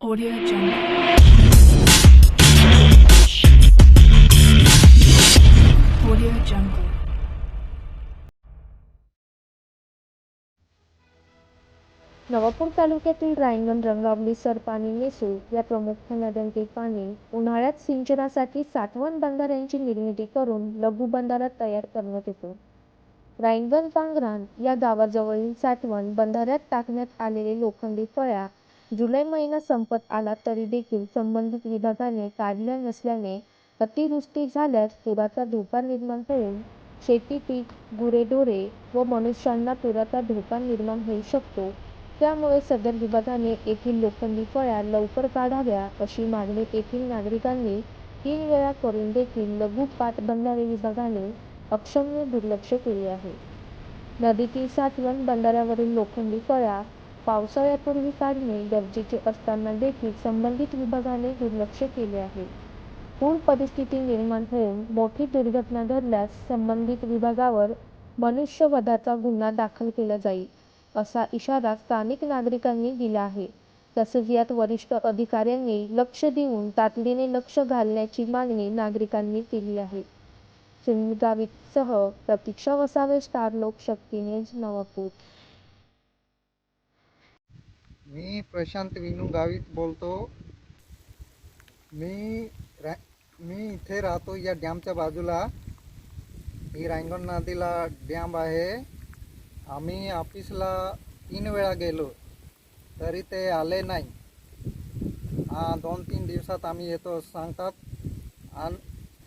Audio Jungle. Audio Jungle. Navapur तालुक्यातील रायगण रंगावली सरपाणी मिसळ या प्रमुख नद्यांतील पाणी उन्हाळ्यात सिंचनासाठी साठवण बंधाऱ्यांची निर्मिती करून लघु बंधारा तयार करण्यात येतो रायगण पांगरान या गावाजवळील साठवण बंधाऱ्यात टाकण्यात आलेले लोखंडी फळ्या जुलै महिना संपत आला तरी देखील संबंधित विभागाने काढल्या नसल्याने अतिवृष्टी झाल्यास पुराचा धोका निर्माण होऊन शेती पीक गुरेढोरे व मनुष्यांना पुराचा धोका निर्माण होऊ शकतो. त्यामुळे सदर विभागाने येथील लोखंडी फळ्या लवकर काढाव्या अशी मागणी येथील नागरिकांनी तीन वेळा करून देखील लघु पाटबंधारे विभागाने अक्षम्य दुर्लक्ष केले आहे. नदीतील साठवण बंधाऱ्यावरील लोखंडी फळ्या पावसाळ्यापूर्वी काढणे गरजेचे असताना देखील संबंधित विभागाने दुर्लक्ष केले आहे. पूर परिस्थिती निर्माण होऊन मोठी दुर्घटना घडल्यास संबंधित विभागावर मनुष्यवधाचा गुन्हा दाखल केला जाईल असा इशारा स्थानिक नागरिकांनी दिला आहे. तसेच यात वरिष्ठ अधिकाऱ्यांनी लक्ष देऊन तातडीने लक्ष घालण्याची मागणी नागरिकांनी केली आहे. Sunil Pratiksha Vasave star Lokshakti news Navapur. मी प्रशांत विनू गावित बोलतो. मी रा मी इथे राहतो या डॅमच्या बाजूला. ही रायगण नदीला डॅम आहे. आम्ही ऑफिसला तीन वेळा गेलो तरी ते आले नाही. हा दोन तीन दिवसात आम्ही येतो सांगतात. आणि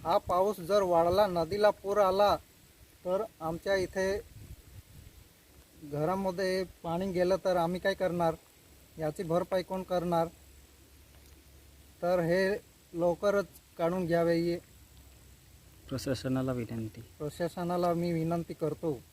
हा पाऊस जर वाढला नदीला पूर आला तर आमच्या इथे घरामध्ये पाणी गेलं तर आम्ही काय करणार? याची भरपाई कोण करणार? तर हे लवकरच काढून घ्यावे. प्रशासनाला विनंती. प्रशासनाला मी विनंती करतो.